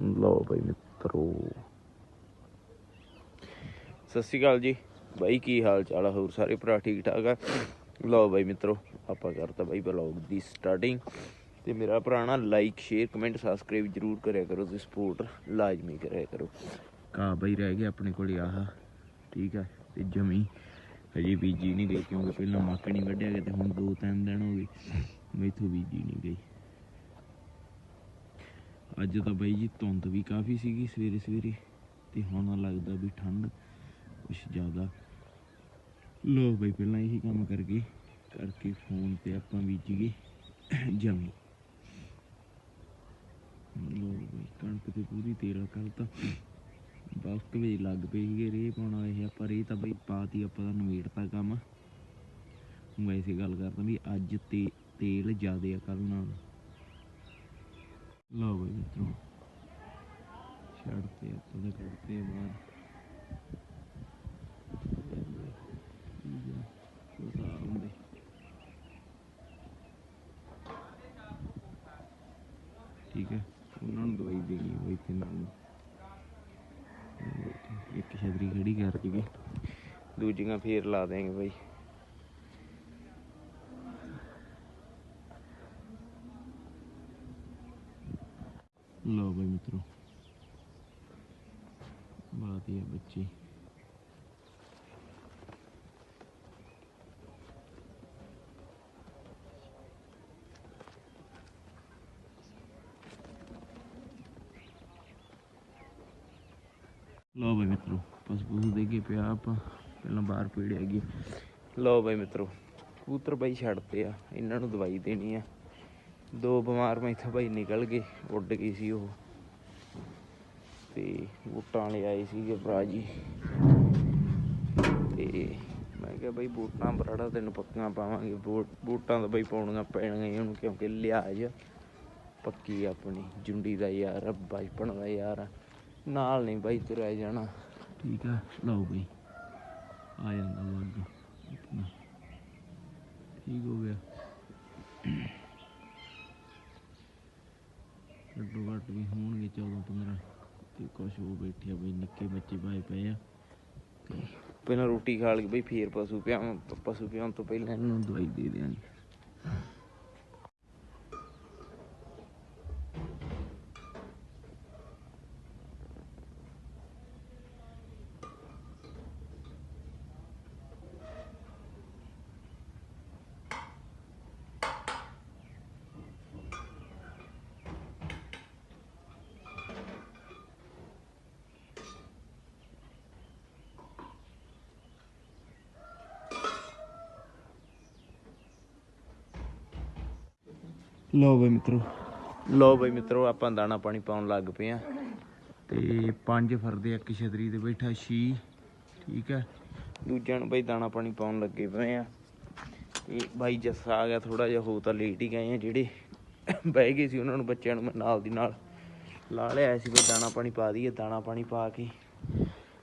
ਲਓ ਬਾਈ ਮਿੱਤਰੋ। ਸਤਿ ਸ਼੍ਰੀ ਅਕਾਲ ਜੀ। ਬਾਈ, ਕੀ ਹਾਲ ਚਾਲ ਆ? ਹੋਰ ਸਾਰੇ ਭਰਾ ਠੀਕ ਠਾਕ ਆ? ਲਓ ਬਾਈ ਮਿੱਤਰੋ, ਆਪਾਂ ਕਰਤਾ ਬਾਈ ਬਲੌਗ ਦੀ ਸਟਾਰਟਿੰਗ ਤੇ ਮੇਰਾ ਭਰਾ ਨਾ ਲਾਈਕ ਸ਼ੇਅਰ ਕਮੈਂਟ ਸਬਸਕ੍ਰਾਈਬ ਜਰੂਰ ਕਰਿਆ ਕਰੋ ਤੇ ਸਪੋਰਟ ਲਾਜ਼ਮੀ ਕਰਿਆ ਕਰੋ। ਕਾ ਬਾਈ ਰਹਿ ਗਿਆ ਆਪਣੇ ਕੋਲ ਆਹ, ਠੀਕ ਆ, ਤੇ ਜਮੀ ਹਜੇ ਬੀਜੀ ਨਹੀਂ ਗਈ ਕਿਉਂਕਿ ਪਹਿਲਾਂ ਮੱਕ ਨਹੀਂ ਵੱਢਿਆ ਗਿਆ ਤੇ ਹੁਣ ਦੋ ਤਿੰਨ ਦਿਨ ਹੋ ਗਏ, ਮੈਥੋਂ ਬੀਜੀ ਨਹੀਂ ਗਈ। ਅੱਜ ਤਾਂ ਬਾਈ ਜੀ ਧੁੰਦ ਵੀ ਕਾਫੀ ਸੀਗੀ ਸਵੇਰੇ ਸਵੇਰੇ ਤੇ ਹੁਣ ਲੱਗਦਾ ਵੀ ਠੰਡ, ਕੁਛ ਜ਼ਿਆਦਾ। ਲੋ ਬਾਈ ਪਹਿਲਾਂ ਇਹੀ ਕੰਮ ਕਰਕੇ ਕਰਕੇ ਫੋਨ ਤੇ ਆਪਾਂ ਬੀਜੀਏ ਜਮੀ ਲੋ ਬਈ, ਕਣਕ ਤੇ ਪੂਰੀ ਤੇਲ ਕੱਲ ਤਾਂ ਵਕਤ ਵੀ ਲੱਗ ਪਈ ਸੀਗੇ ਰੇ ਪਾਉਣਾ ਇਹ ਆਪਾਂ ਇਹ ਤਾਂ ਬਈ ਪਾਤੀ ਆਪਾਂ ਦਾ ਨਵੇੜਤਾ ਕੰਮ। ਵੈਸੇ ਗੱਲ ਕਰਦਾ ਵੀ ਅੱਜ ਤੇ ਤੇਲ ਜ਼ਿਆਦਾ ਆ ਕੱਲ ਨਾਲ। ਲਓ ਬਈ ਮਿੱਤਰੋ ਛੱਡਤੇ ਆਪਾਂ ਤਾਂ ਕਰਦੇ ਬਾਹਰ ਠੀਕ ਹੈ ਉਹਨਾਂ ਨੂੰ ਦਵਾਈ ਦੇਣੀ ਹੈ ਬਈ ਤਿੰਨਾਂ ਨੂੰ ਇੱਕ ਛਤਰੀ ਖੜੀ ਕਰ ਜੀਗੇ ਦੂਜੀਆਂ ਫੇਰ ਲਾ ਦੇਂਗੇ ਬਈ ਲਓ ਬਈ ਮਿੱਤਰੋ। ਬਾਤ ਇਹ ਹੈ ਬੱਚੇ। ਲਓ ਬਈ ਮਿੱਤਰੋ, ਬਸ ਪੂਸ ਦੇ ਪਿਆ ਆਪਾਂ। ਪਹਿਲਾਂ ਬਾਹਰ ਪੀੜ ਹੈਗੀ। ਲਓ ਬਈ ਮਿੱਤਰੋ, ਕਬੂਤਰ ਬਾਈ ਛੱਡਤੇ ਆ, ਇਹਨਾਂ ਨੂੰ ਦਵਾਈ ਦੇਣੀ ਆ। ਦੋ ਬਿਮਾਰ ਮੈਂ ਇੱਥੇ ਬਾਈ ਨਿਕਲ ਗਏ, ਉੱਡ ਗਈ ਸੀ ਉਹ। ਤੇ ਬੂਟਾਂ ਵਾਲੇ ਆਏ ਸੀਗੇ ਭਰਾ ਜੀ। ਤੇ ਮੈਂ ਕਿਹਾ ਬਈ ਬੂਟਾਂ ਬਰਾੜਾ ਤੈਨੂੰ ਪੱਕੀਆਂ ਪਾਵਾਂਗੇ। ਬੂਟਾਂ ਤਾਂ ਬਈ ਪਾਉਣੀਆਂ ਪੈਣਗੀਆਂ ਉਹਨੂੰ ਕਿਉਂਕਿ ਲਿਆਜ ਪੱਕੀ ਆਪਣੀ। ਜੁੰਡੀ ਦਾ ਯਾਰ, ਬਚਪਨ ਦਾ ਯਾਰ। ਨਾਲ ਨਹੀਂ ਬਾਈ ਤੁਰਿਆ ਜਾਣਾ। ਠੀਕ ਆ, ਲਓ ਬਈ ਆ ਜਾਂਦਾ ਵਗ ਠੀਕ ਹੋ ਗਿਆ। ਘੱਟੋ ਘੱਟ ਵੀ ਹੋਣਗੇ 14 15 ਤੇ ਕੁਛ ਉਹ ਬੈਠੇ ਆ ਬਈ, ਨਿੱਕੇ ਬੱਚੇ ਪਾਏ ਪਏ ਆ। ਤੇ ਪਹਿਲਾਂ ਰੋਟੀ ਖਾ ਲਈ ਬਈ, ਫੇਰ ਪਸ਼ੂ ਪਿਆਵਾਂ ਪਸ਼ੂ ਪਿਆਉਣ ਤੋਂ ਪਹਿਲਾਂ ਇਹਨਾਂ ਨੂੰ ਦਵਾਈ ਦੇ ਦਿਆਂਗੇ। ਲੋ ਬਈ ਮਿੱਤਰੋ। ਲੋ ਬਈ ਮਿੱਤਰੋ, ਆਪਾਂ ਦਾਣਾ ਪਾਣੀ ਪਾਉਣ ਲੱਗ ਪਏ ਆ ਤੇ ਪੰਜ ਫਰਦੇ ਇੱਕ ਛਤਰੀ ਤੇ ਬੈਠਾ ਛੀ। ਠੀਕ ਹੈ। ਦੂਜਿਆਂ ਨੂੰ ਬਈ ਦਾਣਾ ਪਾਣੀ ਪਾਉਣ ਲੱਗੇ ਪਏ ਆ ਤੇ ਬਾਈ ਜੱਸਾ ਆ ਗਿਆ ਥੋੜਾ ਜਿਹਾ, ਹੋ ਤਾਂ ਲੇਟ ਹੀ ਗਏ ਆ ਜਿਹੜੇ ਬਹਿ ਗਏ ਸੀ ਉਹਨਾਂ ਨੂੰ ਬੱਚਿਆਂ ਨੂੰ ਮੈਂ ਨਾਲ ਦੀ ਨਾਲ। ਲਾ ਲਿਆ ਸੀ ਬਈ ਦਾਣਾ ਪਾਣੀ ਪਾ ਦਈਏ, ਦਾਣਾ ਪਾਣੀ ਪਾ ਕੇ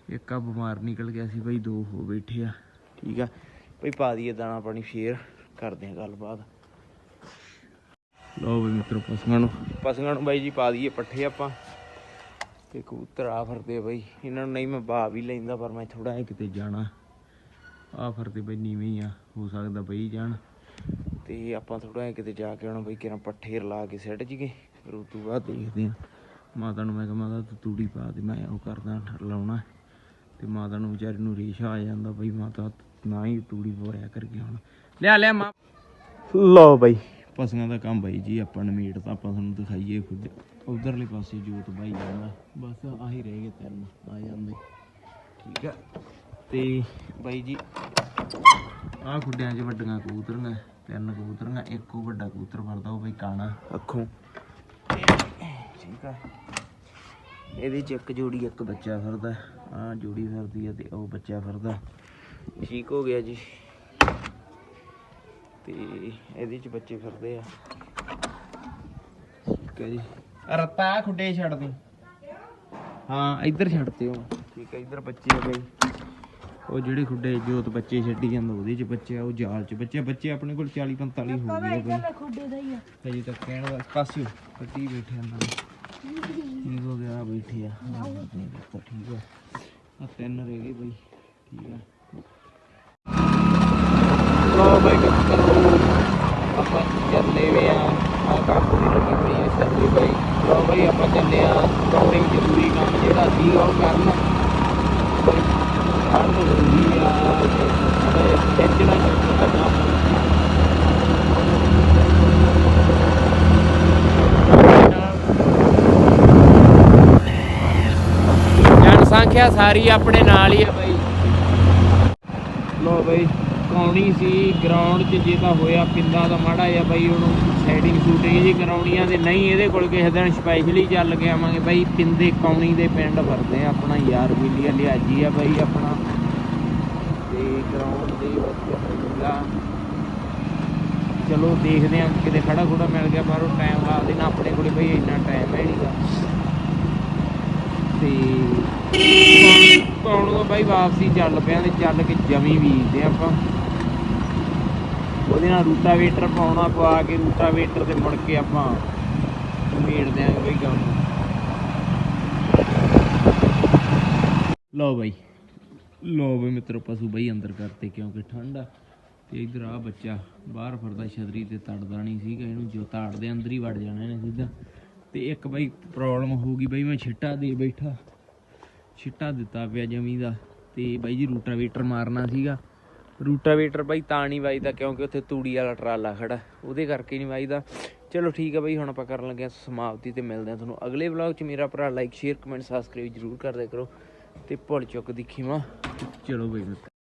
ਇੱਕ ਆ ਬਿਮਾਰ ਨਿਕਲ ਗਿਆ ਸੀ ਬਈ, ਦੋ ਹੋ ਬੈਠੇ ਆ। ਠੀਕ ਆ। ਬਈ ਪਾ ਦਈਏ ਦਾਣਾ ਪਾਣੀ ਫੇਰ ਕਰਦੇ ਆ ਗੱਲਬਾਤ। ਲਓ ਵੀ ਮਿੱਤਰੋ ਪਸ਼ੂਆਂ ਨੂੰ। ਪਸ਼ੂਆਂ ਨੂੰ ਬਾਈ ਜੀ ਪਾ ਦਈਏ ਪੱਠੇ ਆਪਾਂ। ਤੇ ਕਬੂਤਰ ਆ ਫਿਰਦੇ ਬਾਈ। ਇਹਨਾਂ ਨੂੰ ਨਹੀਂ ਮੈਂ ਬਾ ਵੀ ਲੈਂਦਾ ਪਰ ਮੈਂ ਥੋੜਾ ਜਿਹਾ ਕਿਤੇ ਜਾਣਾ। ਆ ਫਿਰਦੇ ਬਾਈ ਨੀਵੇਂ ਹੀ ਆ ਹੋ ਸਕਦਾ ਬਈ ਜਾਣ। ਤੇ ਆਪਾਂ ਥੋੜਾ ਜਿਹਾ ਕਿਤੇ ਜਾ ਕੇ ਆਉਣਾ ਬਾਈ ਕਿਰਾਂ ਪੱਠੇ ਰਲਾ ਕੇ ਸੈੱਟ ਜੀਗੇ ਫਿਰ ਉਸ ਤੋਂ ਬਾਅਦ ਦੇਖਦੇ ਆ ਮਾਤਾ ਨੂੰ ਮੈਂ ਕਿਹਾ ਮਾਤਾ ਤੂੰ ਤੂੜੀ ਪਾ ਦੇ ਮੈਂ ਉਹ ਕਰਦਾ ਲਾਉਣਾ। ਤੇ ਮਾਤਾ ਨੂੰ ਵਿਚਾਰੀ ਨੂੰ ਰੇਸ਼ਾ ਆ ਜਾਂਦਾ ਬਈ ਮਾਤਾ ਨਾ ਹੀ ਤੂੜੀ ਪਵਾਇਆ ਕਰਕੇ ਹੁਣ ਲਿਆ ਲਿਆ ਮਾਂ। ਲਓ ਬਾਈ। ਪਸ਼ੂਆਂ ਦਾ ਕੰਮ ਬਾਈ ਜੀ ਆਪਾਂ ਨਮੀਟ ਤਾਂ ਆਪਾਂ ਤੁਹਾਨੂੰ ਦਿਖਾਈਏ ਖੁਦ। ਉਧਰਲੇ ਪਾਸੇ ਜੋਤ ਬਾਈ ਜਾਂਦਾ। ਬਸ ਆਹੀ ਰਹਿ ਗਏ ਤਿੰਨ ਆ ਜਾਂਦੇ। ਠੀਕ ਆ। ਤੇ ਬਾਈ ਜੀ ਆਹ ਖੁੱਡਿਆਂ 'ਚ ਵੱਡੀਆਂ ਕਬੂਤਰੀਆਂ ਤਿੰਨ ਕਬੂਤਰੀਆਂ ਇੱਕੋ ਵੱਡਾ ਕਬੂਤਰ ਫੜਦਾ ਉਹ ਬਈ ਕਾਣਾ। ਅੱਖੋਂ। ਠੀਕ ਆ। ਇਹਦੇ 'ਚ ਇੱਕ ਜੋੜੀ ਇੱਕ ਬੱਚਾ ਫਿਰਦਾ ਆਹ ਜੋੜੀ ਫਿਰਦੀ ਆ ਤੇ ਉਹ ਬੱਚਾ ਫਿਰਦਾ ਠੀਕ ਹੋ ਗਿਆ ਜੀ। ਤੇ ਇਹਦੇ ਚ ਬੱਚੇ ਫਿਰਦੇ ਆ। ਠੀਕ ਹੈ ਜੀ। ਰੱਤਾ ਖੁੱਡੇ ਛੱਡ ਦੇ ਹਾਂ ਇੱਧਰ ਛੱਡਤੇ ਉਹ ਠੀਕ ਹੈ ਇੱਧਰ ਬੱਚੇ ਆ ਬਈ। ਉਹ ਜਿਹੜੇ ਖੁੱਡੇ ਜੋਤ ਬੱਚੇ ਛੱਡੀ ਜਾਂਦਾ ਉਹਦੇ ਚ ਬੱਚੇ ਆ ਉਹ ਜਾਲ ਚ ਬੱਚੇ ਬੱਚੇ ਆਪਣੇ ਕੋਲ 40 45 ਹੋ ਗਏ ਆ ਬਈ। ਖੁੱਡੇ ਦਾ ਹੀ ਆ। ਹਜੇ ਤੱਕ ਕਹਿਣ ਦਾ ਪਾਸਿਓ ਕੱਟੀ ਬੈਠੇ ਅੰਦਰ ਠੀਕ ਹੋ ਗਿਆ ਬੈਠੇ ਆ। ਤਾਂ ਠੀਕ ਆ। ਆ ਤਿੰਨ ਰਹਿ ਗਏ ਬਈ। ਠੀਕ ਆ। ਲੋ ਬਈ ਕਰੋ ਆਪਾਂ ਚੱਲੇ ਵੇ ਆ ਆ ਕੰਮ ਦੀ ਲੱਗੀ ਪਈ ਆ ਚੱਲੇ ਬਈ ਲੋ ਬਈ ਆਪਾਂ ਚੱਲੇ ਆ ਕੌੜੇ ਜ਼ਰੂਰੀ ਕੰਮ ਜਿਹੜਾ ਸੀ ਉਹ ਕਰਨਾ ਹਰ ਤੋਂ ਜ਼ਰੂਰੀ ਆ ਟੈਂਸ਼ਨਾਂ ਸਾਰੀ ਆਪਣੇ ਨਾਲ ਹੀ ਆ ਬਈ। ਲੋ ਬਾਈ ਕੌਣੀ ਸੀ ਗਰਾਊਂਡ 'ਚ, ਜੇ ਤਾਂ ਹੋਇਆ ਪਿੰਡਾਂ ਦਾ ਮਾੜਾ ਜਿਹਾ ਬਾਈ, ਉਹਨੂੰ ਸੈਟਿੰਗ ਸ਼ੂਟਿੰਗ ਜੀ ਕਰਾਉਣੀਆਂ ਤੇ ਨਹੀਂ, ਇਹਦੇ ਕੋਲ ਕਿਸੇ ਦਿਨ ਸਪੈਸ਼ਲੀ ਚੱਲ ਕੇ ਆਵਾਂਗੇ ਬਈ ਪਿੰਦੇ ਕੌਣੀ ਦੇ ਪਿੰਡ ਵਰਦੇ ਆ, ਆਪਣਾ ਯਾਰ ਬਿੱਲੀਆ ਲਿਆਜੀ ਆ ਬਾਈ, ਆਪਣਾ ਤੇ ਗਰਾਊਂਡ ਦੇ ਵਿੱਚ ਚਲੋ ਦੇਖਦੇ ਆ ਕਿਤੇ ਖੜਾ ਖੁੜਾ ਮਿਲ ਗਿਆ ਬਾਹਰੋਂ ਟਾਈਮ ਲਾ ਦੇਣਾ ਆਪਣੇ ਕੋਲੇ ਬਈ ਇੰਨਾ ਟਾਈਮ ਹੈ ਨਹੀਂਗਾ ਤੇ ਕੌਣ ਤੋਂ ਬਾਈ ਵਾਪਸੀ ਚੱਲ ਪਿਆ ਤੇ ਚੱਲ ਕੇ ਜਮੀ ਬੀਜਦੇ ਆਪਾਂ। ਉਹਦੇ ਨਾਲ ਰੂਟਾਵੇਟਰ ਪਾਉਣਾ, ਪਵਾ ਕੇ ਰੂਟਾਵੇਟਰ ਤੇ ਮੁੜ ਕੇ ਆਪਾਂ ਮੇੜ ਦਿਆਂਗੇ ਬਈ ਕੰਮ। ਲਓ ਬਈ। ਲੋ ਬਈ ਮਿੱਤਰੋ, ਪਸ਼ੂ ਬਈ ਅੰਦਰ ਕਰਤੇ ਕਿਉਂਕਿ ਠੰਡ ਆ। ਤੇ ਇਧਰ ਆ ਬੱਚਾ ਬਾਹਰ ਫਿਰਦਾ ਛਤਰੀ ਤੇ ਤੜਦਾ ਨਹੀਂ ਸੀਗਾ, ਇਹਨੂੰ ਜੋ ਤਾੜਦੇ ਅੰਦਰ ਹੀ ਵੜ ਜਾਣਾ ਇਹਨੇ ਸਿੱਧਾ। ਤੇ ਇੱਕ ਬਈ ਪ੍ਰੋਬਲਮ ਹੋ ਗਈ ਬਈ, ਮੈਂ ਛਿੱਟਾ ਦੇ ਬੈਠਾ। ਛਿੱਟਾ ਦਿੱਤਾ ਪਿਆ ਜਮੀ ਦਾ। ਤੇ ਬਾਈ ਜੀ ਰੂਟਾਵੇਟਰ ਮਾਰਨਾ ਸੀਗਾ। ਰੂਟਾਵੇਟਰ ਬਾਈ ਤਾਂ ਨਹੀਂ ਵੱਜਦਾ ਕਿਉਂਕਿ ਉੱਥੇ ਤੂੜੀ ਵਾਲਾ ਟਰਾਲਾ ਖੜਾ। ਉਹਦੇ ਕਰਕੇ ਨਹੀਂ ਵੱਜਦਾ। ਚਲੋ ਠੀਕ ਹੈ ਬਾਈ, ਹੁਣ ਆਪਾਂ ਕਰਨ ਲੱਗੇ ਹਾਂ ਸਮਾਪਤੀ ਤੇ ਮਿਲਦੇ ਹਾਂ ਤੁਹਾਨੂੰ ਅਗਲੇ ਵਲੌਗ 'ਚ। ਮੇਰਾ ਭਰਾ ਲਾਈਕ ਸ਼ੇਅਰ ਕਮੈਂਟ ਸਬਸਕ੍ਰਾਈਬ ਜਰੂਰ ਕਰਦੇ ਕਰੋ। ਤੇ ਭੁੱਲ ਚੁੱਕ ਦੀ ਖੀਵਾ ਚਲੋ ਬਾਈ